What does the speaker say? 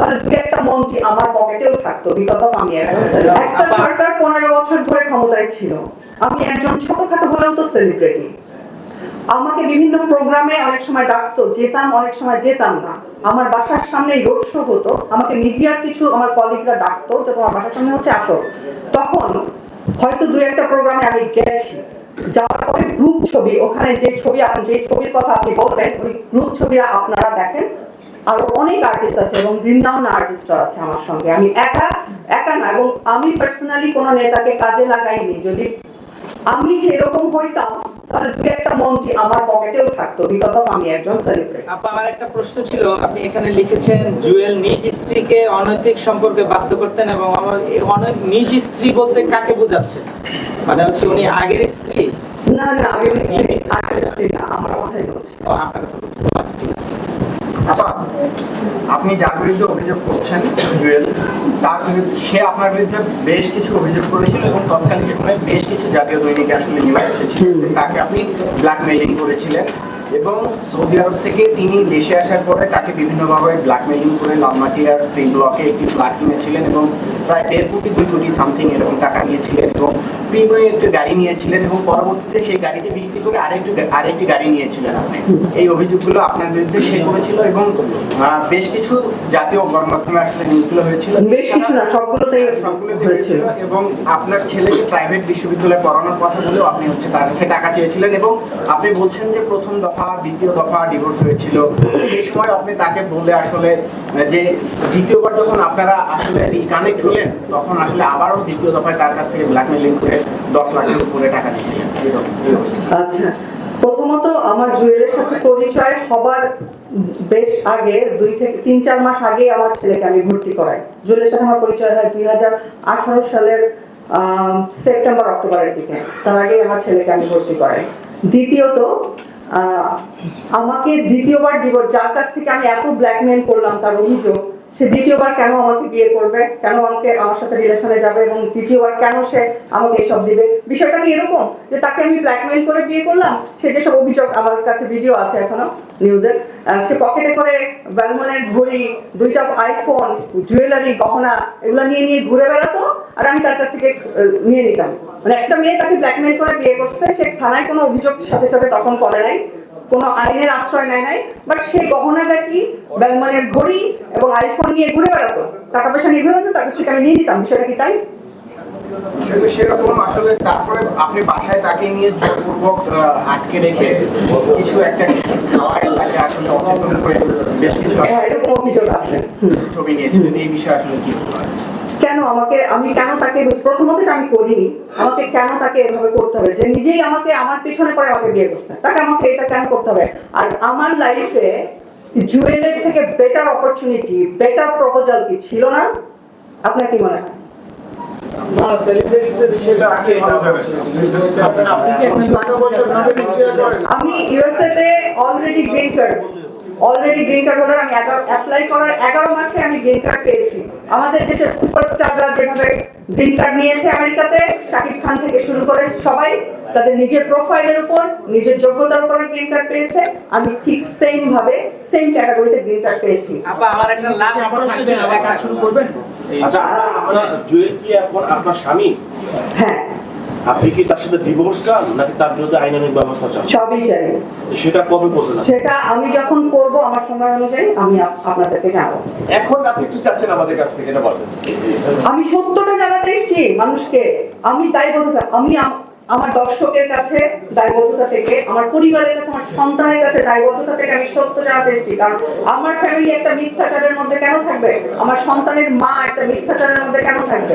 তাহলে দুই একটা মন্ত্রী আমার পকেটেও থাকতো বিকজ অফ আমি একজন একটা সরকার পনেরো বছর ধরে ক্ষমতায় ছিল। আমি একজন ছোটখাটো হলেও তো সেলিব্রিটি আমাকে বিভিন্ন প্রোগ্রামে অনেক সময় ডাকতো যেতাম অনেক সময় যেতাম না। আমার বাসার সামনে রোড শো হতো আমাকে মিডিয়ার কিছু আমার কলিগরা ডাকতো যে তোমার বাসার সামনে হচ্ছে আসো। তখন হয়তো দুই একটা প্রোগ্রামে আমি গেছি। যাওয়ার পরে গ্রুপ ছবি ওখানে যে ছবি আপনি যে ছবির কথা আপনি বলবেন ওই গ্রুপ ছবিরা আপনারা দেখেন আরও অনেক আর্টিস্ট আছে এবং বৃন্দাবন আর্টিস্টরা আছে আমার সঙ্গে। আমি একা একা না এবং আমি পার্সোনালি কোনো নেতাকে কাজে লাগাইনি। যদি আমি সেরকম হইতাম তাহলে একটা মন্ত্রী আমার পকেটেও থাকতো বিকজ অফ আমি একজন সেলিব্রিটি আপা আমার একটা প্রশ্ন ছিল আপনি এখানে লিখেছেন জুয়েল নিজ স্ত্রীকে অনৈতিক সম্পর্কে বাধ্য করতেন এবং আমার এই অনৈ- নিজ স্ত্রী বলতে কাকে বোঝাচ্ছেন মানে হচ্ছে উনি আগের স্ত্রী? না না আগের স্ত্রী আগের স্ত্রী। না আমার কথাই বলছি। আপনার কথা বলছেন আচ্ছা ঠিক আছে আপা আপনি যার বিরুদ্ধে অভিযোগ করছেন জুয়েল তার সে আপনার বিরুদ্ধে বেশ কিছু অভিযোগ করেছিল এবং তৎকালীন সময়ে বেশ কিছু জাতীয় দৈনিকে আসলে নিউজ এসেছিল। তাকে আপনি ব্ল্যাকমেইলিং করেছিলেন এবং সৌদি আরব থেকে তিনি দেশে আসার পরে তাকে বিভিন্নভাবে ব্ল্যাকমেইলিং করে লালমাটিয়ার সি ব্লকে একটি ফ্ল্যাট কিনেছিলেন এবং প্রায় দেড় কোটি দুই কোটি সামথিং এরকম টাকা নিয়েছিলেন এবং প্রিমিয়াম একটি গাড়ি নিয়েছিলেন এবং পরবর্তীতে সেই গাড়িটি বিক্রি করে আরেকটি আরেকটি গাড়ি নিয়েছিলেন আপনি। এই অভিযোগগুলো আপনার বিরুদ্ধে সে করেছিল এবং বেশ কিছু জাতীয় গণমাধ্যমে আসলে নিউজগুলো হয়েছিল। বেশ কিছু না সবগুলোতেই সবগুলোতে হয়েছিল। এবং আপনার ছেলেকে প্রাইভেট বিশ্ববিদ্যালয়ে পড়ানোর কথা বলেও আপনি হচ্ছে তার কাছে টাকা চেয়েছিলেন এবং আপনি বলছেন যে প্রথম দফা দ্বিতীয় দফা ডিভোর্স হয়েছিল। সেই সময় আপনি তাকে বলে আসলে যে দ্বিতীয়বার যখন আপনারা আসলে রিকানেক্ট হলেন তখন আসলে আবারও দ্বিতীয় দফায় তার কাছ থেকে ব্ল্যাকমেলিং করে আচ্ছা প্রথমত আমার জুয়েলের সাথে পরিচয় হবার বেশ আগে, দুই থেকে তিন, চার মাস আগে আমার ছেলেকে আমি ভর্তি করাই। জুয়েলের সাথে আমার পরিচয় হয় দুই আঠারো সালের সেপ্টেম্বর, অক্টোবরের দিকে। তার আগে আমার ছেলেকে আমি ভর্তি করাই। দ্বিতীয়ত আমাকে দ্বিতীয়বার ডিভোর্স যার কাছ থেকে আমি এত ব্ল্যাকমেল করলাম তার অভিযোগ সে দ্বিতীয়বার কেন আমাকে বিয়ে করবে? কেন আমাকে আমার সাথে রিলেশনে যাবে এবং দ্বিতীয়বার কেন সে আমাকে এসব দিবে? বিষয়টা কি এরকম যে তাকে আমি ব্ল্যাকমেল করে বিয়ে করলাম? সে যেসব অভিযোগ আমার কাছে ভিডিও আছে এখনও নিউজের সে পকেটে করে ভ্যালমনের ঘড়ি, দুইটা আইফোন, জুয়েলারি, গহনা, এগুলো নিয়ে নিয়ে ঘুরে বেড়াতো আর আমি তার কাছ থেকে নিয়ে নিতাম। মানে একটা মেয়ে তাকে ব্ল্যাকমেল করে বিয়ে করছে, সে থানায় কোনো অভিযোগ সাথে সাথে তখন করে নাই। কোনো আইনের আশ্রয় নেয় নাই বাট সে গহনাগাটি ব্যালমানের ঘড়ি এবং আইফোন নিয়ে ঘুরে বেড়াতো। টাকা পয়সা নিয়ে ঘুরে বেড়াতো তার কাছ থেকে আমি নিয়ে নিতাম বিষয়টা কি তাই? সেরকম আসলে তারপরে আপনি বাসায় তাকে নিয়ে জোরপূর্বক আটকে রেখে কিছু একটা তাকে আসলে অচেতন করে বেশ কিছু হ্যাঁ এরকম অভিযোগ আছে। ছবি নিয়েছিলেন এই বিষয়ে আসলে কি? কেন আমাকে আমি কেন তাকে প্রথমত আমি করিনি। আমাকে কেন তাকে এভাবে করতে হবে? যে নিজেই আমাকে আমার পিছনে পরে আমাকে বিয়ে করছে। তাকে আমাকে এটা কেন করতে হবে? আর আমার লাইফে জুয়েলের থেকে বেটার অপরচুনিটি বেটার প্রপোজাল কি ছিল না? আপনার কি মনে হয়? আমি ইউএসএ তে already green card already green card holder আমি অ্যাপ্লাই করার এগারো মাসে আমি গ্রিন কার্ড পেয়েছি। আমাদের দেশের সুপারস্টাররা যেভাবে গ্রিন কার্ড নিয়েছে আমেরিকাতে শাকিব খান থেকে শুরু করে সবাই তাদের নিজের প্রোফাইলের উপর নিজের যোগ্যতার উপর গ্রিন কার্ড পেয়েছে। আমি ঠিক সেম ভাবে সেম ক্যাটাগরিতে গ্রিন কার্ড পেয়েছি। আপা আমার একটা লাস্ট প্রশ্ন ছিল একটা শুরু করবেন? আচ্ছা আপনার জুয়েল কি এখন আপনার স্বামী? হ্যাঁ। আপনি কি তার সাথে ডিভোর্স চান নাকি তার বিরুদ্ধে আইনানিক ব্যবস্থা চান? সবই চাই। সেটা কবে করবেন সেটা আমি যখন করব আমার সময় অনুযায়ী আমি আপনাদেরকে জানাব। এখন আপনি কি চাচ্ছেন আমাদের কাছ থেকে? এটা বলেন। আমি সত্যটা জানাতে এসেছি মানুষকে। আমি দায়বদ্ধতা আমি আমার দর্শকের কাছে দায়বদ্ধতা থেকে আমার পরিবারের কাছে আমার সন্তানের কাছে দায়বদ্ধতা থেকে আমি সত্য জানাতে এসেছি। কারণ আমার ফ্যামিলি একটা মিথ্যাচারের মধ্যে কেন থাকবে? আমার সন্তানের মা একটা মিথ্যাচারের মধ্যে কেন থাকবে?